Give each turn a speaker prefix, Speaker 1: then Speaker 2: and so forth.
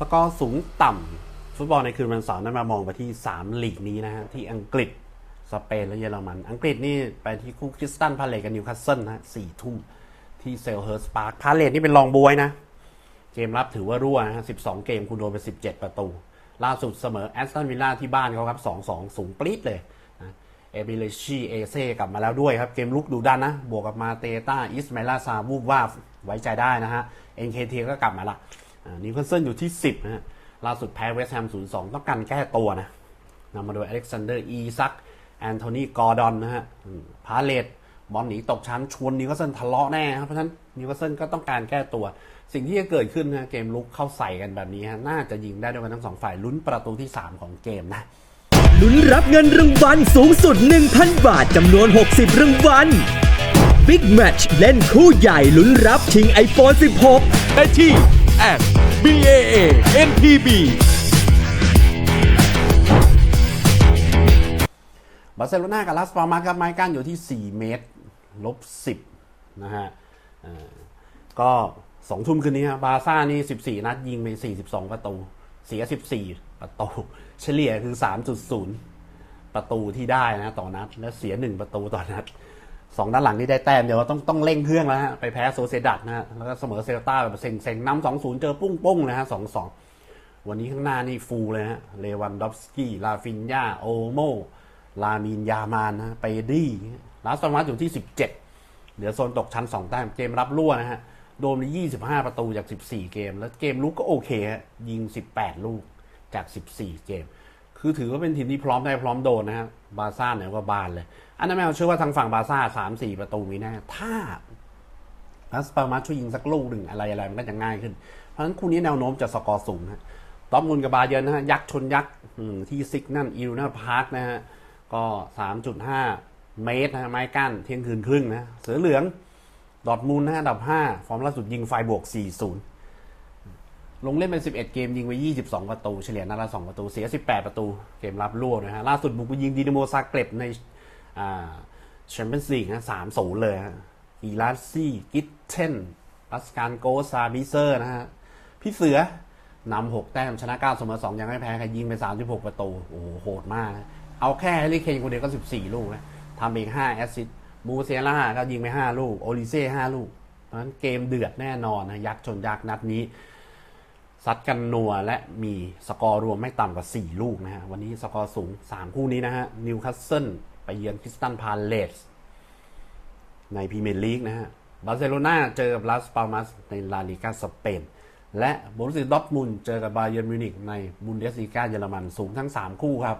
Speaker 1: สกอร์สูงต่ำฟุตบอลในคืนวันเสาร์นั้นมามองไปที่ 3 ลีกนี้นะฮะ ที่อังกฤษ สเปนและเยอรมัน อังกฤษนี่ไปที่คู่คริสตันพาเลตกับนิวคาสเซิลนะสี่ทุ่มที่เซลเฮิร์สปาร์คพาเลตนี่เป็นรองบวยนะ เกมรับถือว่ารั่วนะฮะ12เกมคุณโดนไป17ประตู ล่าสุดเสมอแอสตันวิลล่าที่บ้านเขาครับ2-2สูงปรี๊ดเลยนะเอบิเลชีเอเซ่กลับมาแล้วด้วยครับ เกมลุกดูดันนะ บวกกับมาเตต้าอิสมาลาซาวูบวาบไว้ใจได้นะฮะเอ็นเคทีก็กลับมาละ นิวคาสเซิลอยู่ที่ 10นะฮะล่าสุดแพ้เวสต์แฮม 0-2 ต้องการแก้ตัวนะนำมาโดยอเล็กซานเดอร์อีซัก แอนโทนีกอร์ดอนนะฮะอืมพาเลตบอลหนีตกชั้นชวนนิวคาสเซิลทะเลาะแน่ครับเพราะฉะนั้นนิวคาสเซิลก็ต้องการแก้ตัว สิ่งที่จะเกิดขึ้นนะเกมลุกเข้าใส่กันแบบนี้ฮะน่าจะยิงได้ด้วยกันทั้งสองฝ่ายลุ้นประตูที่ 3 ของเกมนะ
Speaker 2: ลุ้นรับเงินรางวัลสูงสุด 1,000 บาทจำนวน 60 รางวัล Big Match เล่นคู่ใหญ่ลุ้นรับชิง iPhone 16
Speaker 3: ได้ที่ at BAA NTB
Speaker 1: บาร์เซโลนากับลาสปามาครับไม้กั้นอยู่ที่ 4 เมตรลบ10นะฮะก็สองทุ่มคืนนี้ครับบาร์ซ่านี่ 14 นัดยิงไป 42 ประตู เสีย 14 ประตู เฉลี่ยคือ 3.0 ประตูที่ได้นะ ต่อนัด และเสีย 1 ประตูต่อนัด สองด้านหลังนี่ได้แต้มเดี๋ยวต้องต้องเร่งเครื่องแล้วฮะไปแพ้โซเซดัดนะฮะแล้วก็เสมอเซลตาแบบเซ็งเซ็งน้ำสองศูนย์เจอปุ้งปุ้งเลยฮะสองสองวันนี้ข้างหน้านี่ฟูลเลยฮะเลวันดอฟสกี้ลาฟินยาโอโมลามินยามานนะฮะไปดี้ลาสตอนวัตอยู่ที่ 17 เหลือโซนตกชั้น 2 แต้มเกมรับรั่วนะฮะ โดนไป25 ประตูจาก 14 เกม แล้วเกมลุกก็โอเคฮะยิง 18 ลูกจาก 14 เกม คือถือว่าเป็นทีมที่พร้อมได้พร้อมโดนนะฮะบาซ่าเนี่ยก็บานเลย อันนั้นแมวเชื่อว่าทางฝั่งบาซ่า3-4ประตูมีแน่ถ้าลัสปามาช่วยยิงสักลูกหนึ่งอะไรอะไรมันก็จะง่ายขึ้น เพราะฉะนั้นคู่นี้แนวโน้มจะสกอร์สูงฮะดอร์ทมุนกับบาเยิร์นนะฮะยักษ์ชนยักษ์ที่ซิกนั่นอิรูนาพาร์คนะฮะก็3.5เมตรนะฮะไม้กั้นเที่ยงคืนครึ่งนะเสือเหลืองดอร์ทมุนด์นะฮะอันดับ5ฟอร์มล่าสุดยิงไฟบวก4-0 ลงเล่นเป็น 11 เกมยิงไป 22 ประตู เฉลี่ยนัดละ 2 ประตู เสีย 18 ประตู เกมรับรั่วนะฮะ ล่าสุดบุกไปยิงดีนาโมซาเกร็บในแชมเปี้ยนส์ลีกนะสามศูนย์เลยฮะอีลาซี่กิตเทนปัสการโกซาบิเซอร์นะฮะ พี่เสือนำหกแต้ม ชนะเก้าเสมอสองยังไม่แพ้ใครยิงไปสามสิบหกประตู โอ้โห โหดมากนะเอาแค่แฮร์รี่เคนคนเดียวก็สิบสี่ลูกนะทำเองห้าแอสซิสต์มูเซล่าก็ยิงไปห้าลูก โอลิเซ่ห้าลูกเพราะฉะนั้นเกมเดือดแน่นอนนะยักษ์ชนยักษ์นัดนี้ ซัดกันนัวและมีสกอร์รวมไม่ต่ำกว่า 4 ลูกนะฮะ วันนี้สกอร์สูง 3 คู่นี้นะฮะนิวคาสเซิลไปเยือนคริสตันพาเลสในพรีเมียร์ลีกนะฮะบาร์เซโลนาเจอกับลาสปามัสในลาลิกาสเปน และบรุสซิดอร์ทมุนเจอกับบาเยิร์นมิวนิกในบุนเดสลีกาเยอรมันสูงทั้ง 3 คู่ครับ